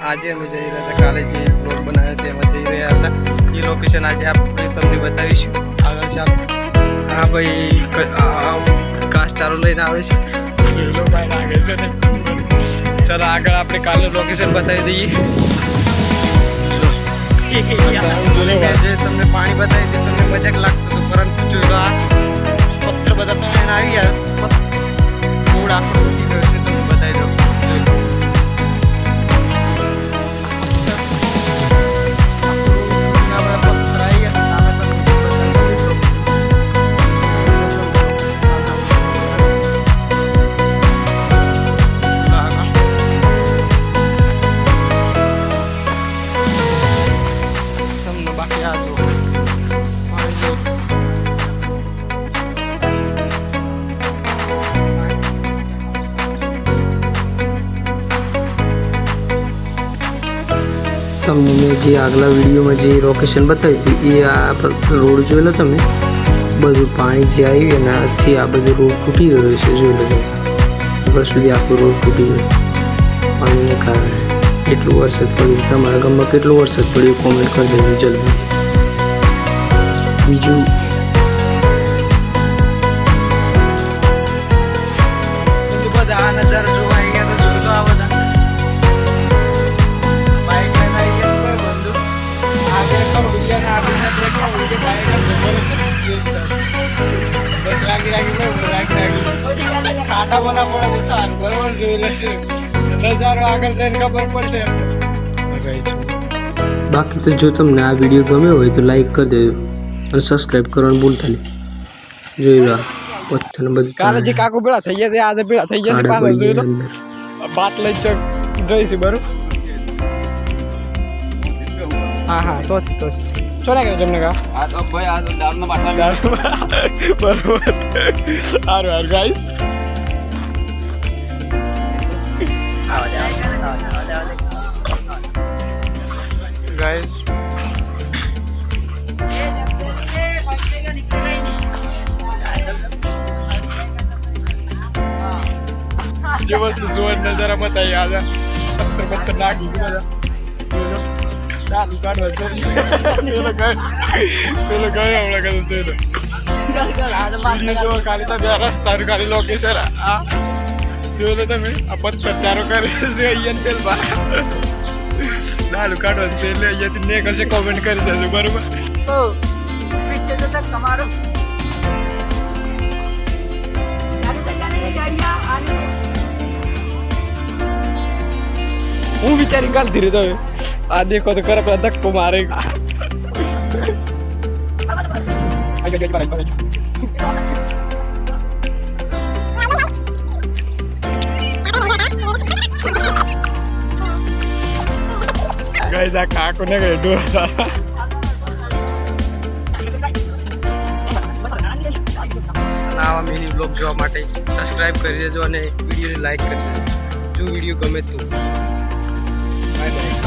આજે અમે જઈ રહ્યા હતા કાલે જે બ્લોગ બનાવ્યો તેમાં જઈ રહ્યા હતા એ લોકેશન આજે આપણે તમને બતાવીશું આગળ ચાલો હા ભાઈ ચારો લઈને આવે છે ચાલો આગળ આપણે કાલનું લોકેશન બતાવી દઈએ તમને પાણી બતાવી તમને બાકી આ જુઓ. પાણી જુઓ. તમને મેં જે આગલા વિડીયોમાં જે લોકેશન બતાવ્યું હતું એ આ પ- રોડ જોઈ લો તમે બધું પાણી જે આવ્યું અને આજે આ બધું રોડ તૂટી ગયો છે જોઈ લો તમે આગળ સુધી આખો રોડ તૂટી ગયો પાણીને કારણે એટલું વરસાદ પડ્યું તમારા ગામમાં કેટલું વરસાદ પડ્યું? કોમેન્ટ કરી દેજો જલ્દી. બીજું? ખાટા બના પડે તો સારું. બરોબર જોઈ લે. નજારો આગળ જઈને ખબર પડશે બાકી તો જો તમને આ વિડીયો ગમ્યો હોય તો લાઈક કરી દેજો અને સબસ્ક્રાઈબ કરવાનું ભૂલતા નહીં જોઈ લો આ પથ્થર ને બધું કાલે જે કાકુ ભેળા થઈ ગયા તે આજે ભેળા થઈ ગયા છે આડા પાછળ પડી જોઈ લો ગયા અંદર. બાટ લઈ ચોક જોઈશું બરોબર હા હા તો તો ચોરા કરે જમને કા આ તો ભાઈ આ તો દાળનો પાછા બરોબર સારું હારું ગાઈસ ગાઈસ જે વસ્તુ જોવાની નજારા બતાવી આજે પથ્થર પથ્થર નાખી. ચાલુ કાઢવા પેલો ગયો હમણાં કદું છે રસ્તાનું ખાલી લોકેશન આ જોયો લો તમે આ પથ્થર ચારો કરે છે અહીંયા પેલ બા ચાલુ કાઢવા છે એટલે અહીંયાથી ને કરશે કોમેન્ટ કરી દેજો બરોબર હું વિચારી કાલ ધીરે તો આ દેખો તો કરે પેલા ધક્કો મારે ગાઈસ આ કાકો ને ગઈ ડોર સારા આવા મિની બ્લોગ જોવા માટે સબસ્ક્રાઇબ કરી દેજો અને વિડીયોને લાઈક કરી દેજો. જો વીડિયો ગમે તો. Bye bye